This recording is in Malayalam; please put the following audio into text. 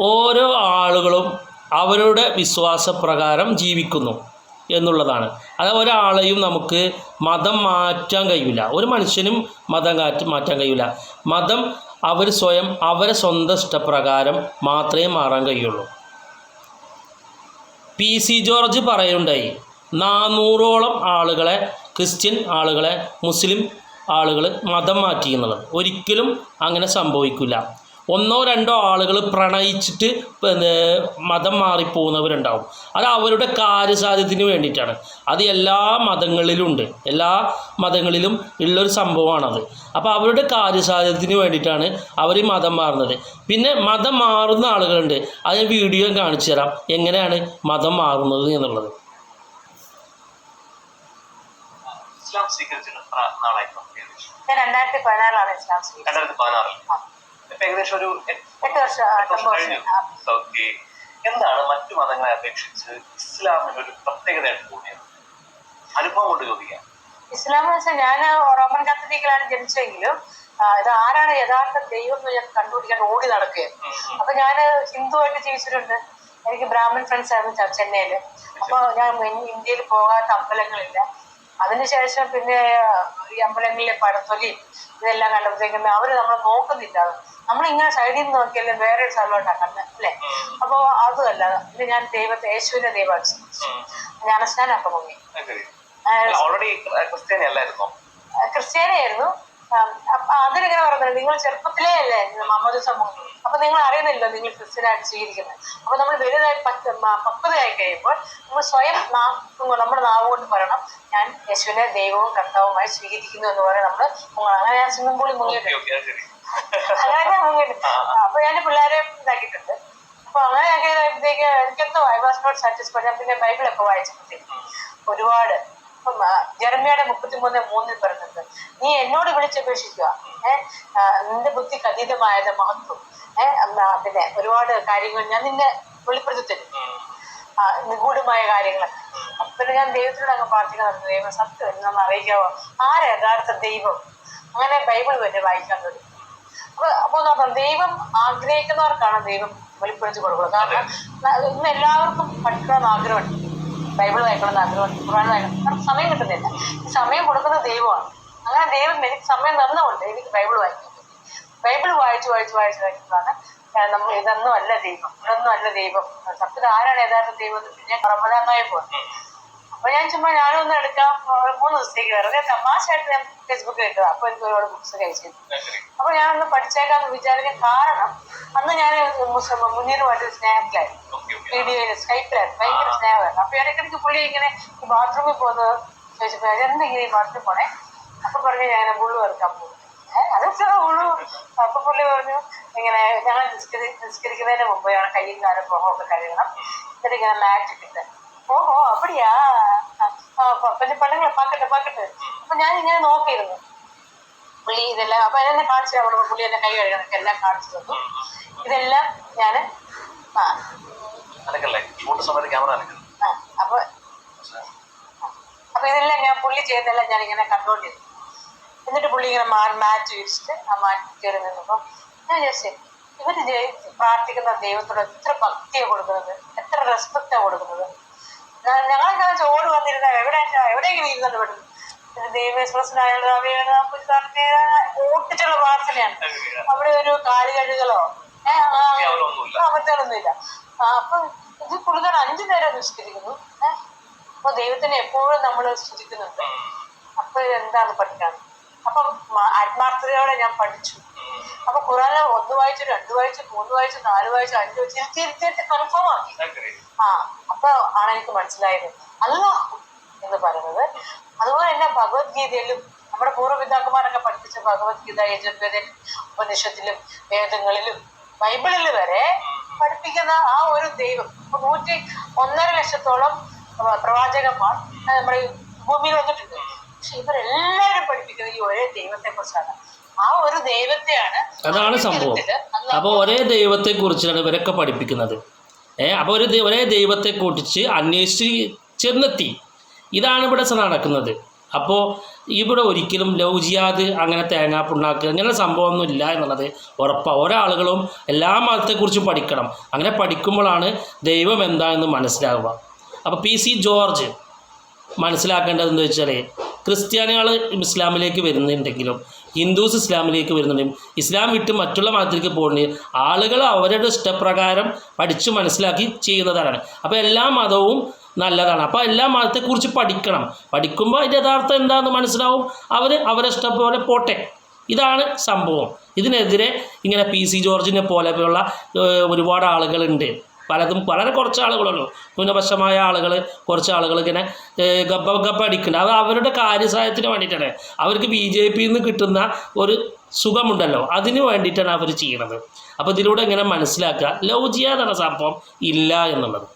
ഓരോ ആളുകളും അവരുടെ വിശ്വാസപ്രകാരം ജീവിക്കുന്നു എന്നുള്ളതാണ്. അത് ഒരാളെയും നമുക്ക് മതം മാറ്റാൻ കഴിയില്ല. ഒരു മനുഷ്യനും മതം കാറ്റ് മാറ്റാൻ കഴിയില്ല. മതം അവർ സ്വയം അവരെ സ്വന്തം ഇഷ്ടപ്രകാരം മാത്രമേ മാറാൻ കഴിയുള്ളൂ. പി സി ജോർജ് പറയുണ്ടായി നാനൂറോളം ആളുകളെ ക്രിസ്ത്യൻ ആളുകളെ മുസ്ലിം ആളുകൾ മതം മാറ്റി എന്നുള്ളത്. ഒരിക്കലും അങ്ങനെ സംഭവിക്കില്ല ഒന്നോ രണ്ടോ ആളുകൾ പ്രണയിച്ചിട്ട് പിന്നെ മതം മാറിപ്പോകുന്നവരുണ്ടാവും. അത് അവരുടെ കാര്യസാധ്യത്തിന് വേണ്ടിയിട്ടാണ്. അത് എല്ലാ മതങ്ങളിലും ഉണ്ട് എല്ലാ മതങ്ങളിലും ഉള്ളൊരു സംഭവമാണത്. അപ്പോൾ അവരുടെ കാര്യസാധ്യത്തിന് വേണ്ടിയിട്ടാണ് അവർ ഈ മതം മാറുന്നത്. പിന്നെ മതം മാറുന്ന ആളുകളുണ്ട്. അത് ഞാൻ വീഡിയോ കാണിച്ചു തരാം. എങ്ങനെയാണ് മതം മാറുന്നത് എന്നുള്ളത്. ഇസ്ലാം സ്വീകരിച്ചിട്ട് എത്ര നാളായിരുന്നു ഞാൻ രണ്ടായിരത്തി പതിനാറിലാണ് ഇസ്ലാം സ്വീകരിച്ചത്. രണ്ടായിരത്തി പതിനാറിൽ. ഇപ്പൊ ഏകദേശം ഒരു എട്ട് വർഷം കഴിഞ്ഞു. ഓക്കെ. എന്താണ് മറ്റു മതങ്ങളെ അപേക്ഷിച്ച് ഇസ്ലാമിന് ഒരു പ്രത്യേകതയായിട്ട് തോന്നിയത്? അനുഭവം കൊണ്ട് ചോദിക്കാം. ഇസ്ലാം എന്ന് വെച്ചാൽ ഞാൻ റോമൻ കത്തലിക്കലാണ് ജനിച്ചതെങ്കിലും ഇത് ആരാണ് യഥാർത്ഥ ദൈവം എന്ന് ഞാൻ കണ്ടുപിടിക്കാൻ ഓടി നടക്കുക അപ്പൊ ഞാൻ ഹിന്ദു ആയിട്ട് ജീവിച്ചിട്ടുണ്ട്. എനിക്ക് ബ്രാഹ്മൺ ഫ്രണ്ട്സ് ആയിരുന്നു ചെന്നൈയിൽ. അപ്പൊ ഞാൻ ഇന്ത്യയിൽ പോകാത്ത അമ്പലങ്ങളില്ല. അതിനുശേഷം പിന്നെ ഈ അമ്പലങ്ങളിലെ പടത്തൊലി ഇതെല്ലാം കണ്ടപ്പോഴത്തേക്കും അവർ നമ്മളെ നോക്കുന്നില്ല. നമ്മളിങ്ങനെ സൈഡിൽ നിന്ന് നോക്കിയാലും വേറെ ഒരു സ്ഥലമായിട്ടാണ് കണ്ടത് അല്ലേ അപ്പൊ അതുമല്ല ഇത് ഞാൻ ദൈവത്തെ യേശുവിനെ ദൈവം ജ്ഞാനസ്നാനൊക്കെ മുങ്ങി ആ, ഓൾറെഡി ക്രിസ്ത്യാനി അല്ലായിരുന്നോ ക്രിസ്ത്യാനിയായിരുന്നു. ആം, അപ്പൊ അതിനിങ്ങനെ പറഞ്ഞത് നിങ്ങൾ ചെറുപ്പത്തിലേ അല്ലേ മുഹമ്മദ് സമൂഹം അപ്പൊ നിങ്ങൾ അറിയുന്നില്ല നിങ്ങൾ ക്രിസ്ത്യനായിട്ട് സ്വീകരിക്കുന്നത് അപ്പൊ നമ്മൾ വലുതായി പത്ത് പക്വതയായി കഴിയുമ്പോൾ നമ്മൾ സ്വയം നമ്മുടെ നാവ് കൊണ്ട് പറയണം ഞാൻ യേശുവിനെ ദൈവവും കർത്താവുമായി സ്വീകരിക്കുന്നു എന്ന് പറയാൻ നമ്മൾ. അങ്ങനെ ഞാൻ സ്വിമ്മിംഗ് പൂളിൽ മുങ്ങിയിട്ടുണ്ട് അങ്ങനെ ഞാൻ മുങ്ങിയിട്ടുണ്ട് അപ്പൊ ഞാൻ പിള്ളേരെ ഇതാക്കിയിട്ടുണ്ട്. അപ്പൊ അങ്ങനെ ഞാൻ ഇതായപ്പോഴത്തേക്ക് എനിക്കെന്തോ ഐ വാസ് നോട്ട് സാറ്റിസ്ഫൈഡ് ഞാൻ പിന്നെ ബൈബിളൊക്കെ വായിച്ചപ്പോഴത്തേക്ക് ഒരുപാട് മൂന്ന് മുപ്പത്തിമൂന്ന് മൂന്നിൽ പറഞ്ഞത്. നീ എന്നോട് വിളിച്ചപേക്ഷിക്കുക. ഏഹ് നിന്റെ ബുദ്ധിക്ക് അതീതമായത് മഹത്വം. ഏഹ് പിന്നെ ഒരുപാട് കാര്യങ്ങൾ ഞാൻ നിന്നെ വെളിപ്പെടുത്തി തരും. നിഗൂഢമായ കാര്യങ്ങളൊക്കെ. അപ്പൊ ഞാൻ ദൈവത്തിനോട് അങ്ങ് പ്രാർത്ഥിക്കുന്നത് ദൈവം സത്യം എന്നൊന്ന് അറിയിക്കാവോ? ആരാ യഥാർത്ഥ ദൈവം? അങ്ങനെ ബൈബിൾ വരെ വായിക്കാൻ തുടങ്ങി. അപ്പൊ അപ്പൊ നോക്കാം ദൈവം ആഗ്രഹിക്കുന്നവർക്കാണ് ദൈവം വെളിപ്പെടുത്തി കൊടുക്കുന്നത്. കാരണം ഇന്ന് എല്ലാവർക്കും പഠിക്കണമെന്ന് ആഗ്രഹമുണ്ട്. ബൈബിൾ വായിക്കണം ആഗ്രഹമുണ്ട്. ഖുർആൻ വായിക്കണം. നമുക്ക് സമയം കിട്ടുന്നില്ല. സമയം കൊടുക്കുന്ന ദൈവമാണ്. അങ്ങനെ ദൈവം എനിക്ക് സമയം തന്നുകൊണ്ട് എനിക്ക് ബൈബിൾ വായിക്കാൻ ബൈബിൾ വായിച്ച് വായിച്ച് വായിച്ച് ഏഹ് നമ്മൾ ഇതൊന്നും അല്ല ദൈവം. ഇതൊന്നും അല്ല ദൈവം. സത്യത്തിൽ ആരാണ് യഥാർത്ഥ ദൈവം പിന്നെ റമദാനായി പോകും അപ്പൊ ഞാൻ ചുമ്മാ ഞാനും ഒന്ന് എടുക്കാം. മൂന്ന് ദിവസത്തേക്ക് വെറുതെ തമാശയായിട്ട് ഞാൻ ഫേസ്ബുക്കിൽ ഇട്ടത്. അപ്പൊ എനിക്ക് ഒരുപാട് ബുക്സ് കഴിച്ചു അപ്പൊ ഞാൻ ഒന്ന് പഠിച്ചേക്കാന്ന് വിചാരിക്കാൻ കാരണം അന്ന് ഞാൻ മുന്നേറുമായിട്ട് സ്നേഹത്തിലായിരുന്നു വീഡിയോയിൽ സ്കൈപ്പിലായിരുന്നു ഭയങ്കര സ്നേഹമായിരുന്നു. അപ്പൊ ഇടയ്ക്കിടയ്ക്ക് പുള്ളി ഇങ്ങനെ ബാത്റൂമിൽ പോകുന്നത് ചോദിച്ചപ്പോ എന്തെങ്കിലും ഈ ബാത്റൂമിൽ പോണേ? അപ്പൊ പറഞ്ഞു ഞാൻ ഉള്ളു വെറുക്കാൻ പോകും അത് ഉള്ളു അപ്പൊ പുള്ളി പറഞ്ഞു ഇങ്ങനെ ഞങ്ങൾ നിസ്കരി നിസ്കരിക്കുന്നതിന് മുമ്പ് ഞങ്ങളുടെ കയ്യും കാലും മുഖമൊക്കെ കഴുകണം. എന്നിട്ട് ഇങ്ങനെ മാറ്റ് ഇട്ടിട്ട് ഓഹോ അപ്പടിയാ പിന്നെ പെണ്ണുങ്ങളെ പാക്കട്ടെ പാക്കട്ടെ. അപ്പൊ ഞാൻ ഇങ്ങനെ നോക്കിയിരുന്നു. പുള്ളി ഇതെല്ലാം അപ്പൊ എന്നെ കാണിച്ചു അവിടെ പുള്ളി എന്നെ കൈ കഴുകണൊക്കെ എല്ലാം കാണിച്ചു തന്നു. ഇതെല്ലാം ഞാൻ ആ. അപ്പൊ അപ്പൊ ഇതെല്ലാം ഞാൻ പുള്ളി ചെയ്യുന്നതെല്ലാം ഞാൻ ഇങ്ങനെ കണ്ടോണ്ടിരുന്നു. എന്നിട്ട് പുള്ളി ഇങ്ങനെ മാ മാറ്റ് വിരിച്ചിട്ട് ആ മാറ്റ് കയറി നിന്നപ്പോ ഞാൻ വിചാരിച്ചേ ഇവർ പ്രാർത്ഥിക്കുന്ന ദൈവത്തോട് എത്ര ഭക്തിയാണ് കൊടുക്കുന്നത്? എത്ര റെസ്പെക്റ്റാണ് കൊടുക്കുന്നത്? ഞങ്ങളൊക്കെ ചോട് വന്നിരുന്ന? എവിടെ എവിടെയെങ്കിലും ഇരുന്നുണ്ട് ദൈവ ഓട്ടിച്ചുള്ള പ്രാർത്ഥനയാണ്. അവിടെ ഒരു കാൽ കഴുകലോ. മറ്റൊന്നുമില്ല അപ്പൊ ഇത് പുള്ളിക്കാരൻ അഞ്ചു നേരം നിഷ്കരിക്കുന്നു ഏഹ് അപ്പൊ ദൈവത്തിനെ എപ്പോഴും നമ്മൾ സ്തുതിക്കുന്നുണ്ട്. അപ്പൊ എന്താണ് പഠിക്കാൻ? അപ്പൊ ആത്മാർത്ഥതയോടെ ഞാൻ പഠിച്ചു. അപ്പൊ ഖുറാനെ ഒന്ന് വായിച്ച് രണ്ട് വായിച്ച് മൂന്ന് വായിച്ച് നാല് വായിച്ച് അഞ്ച് വായിച്ച് ഇരുത്തി ഇരുത്തിയിട്ട് കൺഫേം ആക്കി ആ അപ്പൊ ആണ് എനിക്ക് മനസ്സിലായത്. അല്ലാഹു എന്ന് പറയുന്നത്. അതുപോലെ തന്നെ ഭഗവത്ഗീതയിലും നമ്മുടെ പൂർവപിതാക്കന്മാരൊക്കെ പഠിപ്പിച്ച ഭഗവത്ഗീത യജുർവേദയിലും ഉപനിഷത്തിലും വേദങ്ങളിലും ബൈബിളിൽ വരെ പഠിപ്പിക്കുന്ന ആ ഒരു ദൈവം. ഇപ്പൊ നൂറ്റി ഒന്നര ലക്ഷത്തോളം പ്ര- പ്രവാചകന്മാർ നമ്മുടെ ഭൂമിയിൽ വന്നിട്ടുണ്ട്. പക്ഷെ ഇവരെല്ലാവരും പഠിപ്പിക്കുന്നത് ഈ ഒരേ ദൈവത്തെ കുറിച്ചാണ് ആ ഒരു ദൈവത്തെയാണ് അതാണ് സംഭവം. അപ്പൊ ഒരേ ദൈവത്തെ കുറിച്ചാണ് ഇവരൊക്കെ പഠിപ്പിക്കുന്നത്. ഏഹ് അപ്പൊ ഒരു ഒരേ ദൈവത്തെ കൂട്ടിച്ച് അന്വേഷിച്ച് ചെന്നെത്തി. ഇതാണ് ഇവിടെ നടക്കുന്നത്. അപ്പോൾ ഇവിടെ ഒരിക്കലും ലവ് അങ്ങനെ തേങ്ങാ പുണ്ണാക്ക് അങ്ങനെ സംഭവമൊന്നും ഇല്ല എന്നുള്ളത് ഉറപ്പാണ് ഒരാളുകളും എല്ലാ മതത്തെക്കുറിച്ചും പഠിക്കണം. അങ്ങനെ പഠിക്കുമ്പോഴാണ് ദൈവം എന്താണെന്ന് മനസ്സിലാവുക. അപ്പോൾ പി സി ജോർജ് മനസ്സിലാക്കേണ്ടതെന്ന് വെച്ചാൽ ക്രിസ്ത്യാനികൾ ഇസ്ലാമിലേക്ക് വരുന്നുണ്ടെങ്കിലും ഹിന്ദുസ് ഇസ്ലാമിലേക്ക് വരുന്നുണ്ട്. ഇസ്ലാം വിട്ട് മറ്റുള്ള മതത്തിലേക്ക് പോകുന്നത് ആളുകൾ അവരുടെ ഇഷ്ടപ്രകാരം പഠിച്ച് മനസ്സിലാക്കി ചെയ്യുന്നതാണ്. അപ്പോൾ എല്ലാ മതവും നല്ലതാണ്. അപ്പോൾ എല്ലാ മതത്തെക്കുറിച്ച് പഠിക്കണം. പഠിക്കുമ്പോൾ അതിന്റെ യഥാർത്ഥം എന്താണെന്ന് മനസ്സിലാവും. അവർ അവരെ ഇഷ്ടം പോലെ പോട്ടെ. ഇതാണ് സംഭവം. ഇതിനെതിരെ ഇങ്ങനെ പി സി ജോർജിനെ പോലെയുള്ള ഒരുപാട് ആളുകളുണ്ട്. പലതും വളരെ കുറച്ച് ആളുകളുള്ളൂ ന്യൂനപക്ഷമായ ആളുകൾ കുറച്ച് ആളുകൾ ഇങ്ങനെ ഗപ്പ ഗബ്ബ ഗബ്ബ അടിക്കുന്നുണ്ട്. അത് അവരുടെ കാര്യസഹായത്തിന് വേണ്ടിയിട്ടാണ്. അവർക്ക് ബി ജെ പിയിൽ നിന്ന് കിട്ടുന്ന ഒരു സുഖമുണ്ടല്ലോ. അതിന് വേണ്ടിയിട്ടാണ് അവർ ചെയ്യണത്. അപ്പോൾ ഇതിലൂടെ ഇങ്ങനെ മനസ്സിലാക്കുക? ലവ് ജിയാദ് സംഭവം ഇല്ല എന്നുള്ളത്.